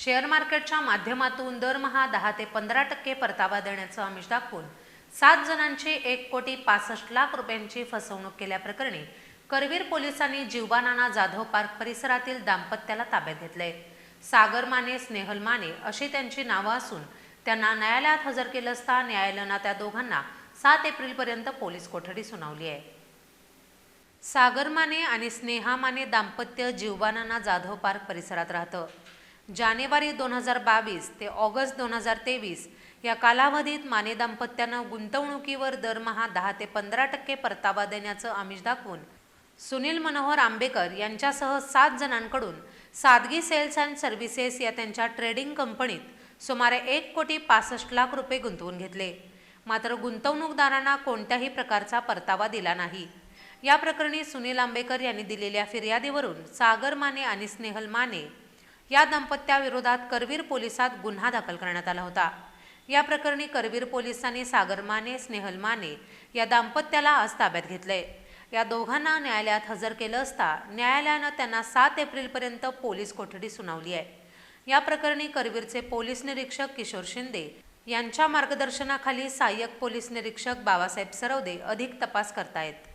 Share मार्केटच्या माध्यमातून दरमहा दहा ते पंधरा टक्के परतावा देण्याचं आमिष दाखवून सात जणांची एक कोटी पासष्ट लाख रुपयांची फसवणूक केल्याप्रकरणी करवीर पोलिसांनी जीवबानाना जाधव पार्क परिसरातील दाम्पत्याला ताब्यात घेतले. सागर माने स्नेहल माने अशी त्यांची नावं असून त्यांना न्यायालयात हजर केलं असता न्यायालयानं त्या दोघांना सात एप्रिलपर्यंत पोलीस कोठडी सुनावली आहे. सागर माने आणि स्नेहा माने दाम्पत्य जीवबानाना जाधव पार्क परिसरात राहतं. जानेवारी दोन हजार बावीस ते ऑगस्ट दोन हजार तेवीस या कालावधीत माने दाम्पत्यानं गुंतवणुकीवर दरमहा दहा ते पंधरा टक्के परतावा देण्याचं आमिष दाखवून सुनील मनोहर आंबेकर यांच्यासह सात जणांकडून सादगी सेल्स अँड सर्व्हिसेस या त्यांच्या ट्रेडिंग कंपनीत सुमारे एक कोटी पासष्ट लाख रुपये गुंतवून घेतले. मात्र गुंतवणूकदारांना कोणत्याही प्रकारचा परतावा दिला नाही. या प्रकरणी सुनील आंबेकर यांनी दिलेल्या फिर्यादीवरून सागर माने आणि स्नेहल माने या दाम्पत्याविरोधात करवीर पोलिसात गुन्हा दाखल करण्यात आला होता. या प्रकरणी करवीर पोलिसांनी सागर माने स्नेहल माने या दाम्पत्याला आज ताब्यात घेतले या दोघांना न्यायालयात हजर केलं असता न्यायालयानं त्यांना सात एप्रिलपर्यंत पोलीस कोठडी सुनावली आहे. या प्रकरणी करवीरचे पोलीस निरीक्षक किशोर शिंदे यांच्या मार्गदर्शनाखाली सहाय्यक पोलीस निरीक्षक बाबासाहेब सरवदे अधिक तपास करतायत.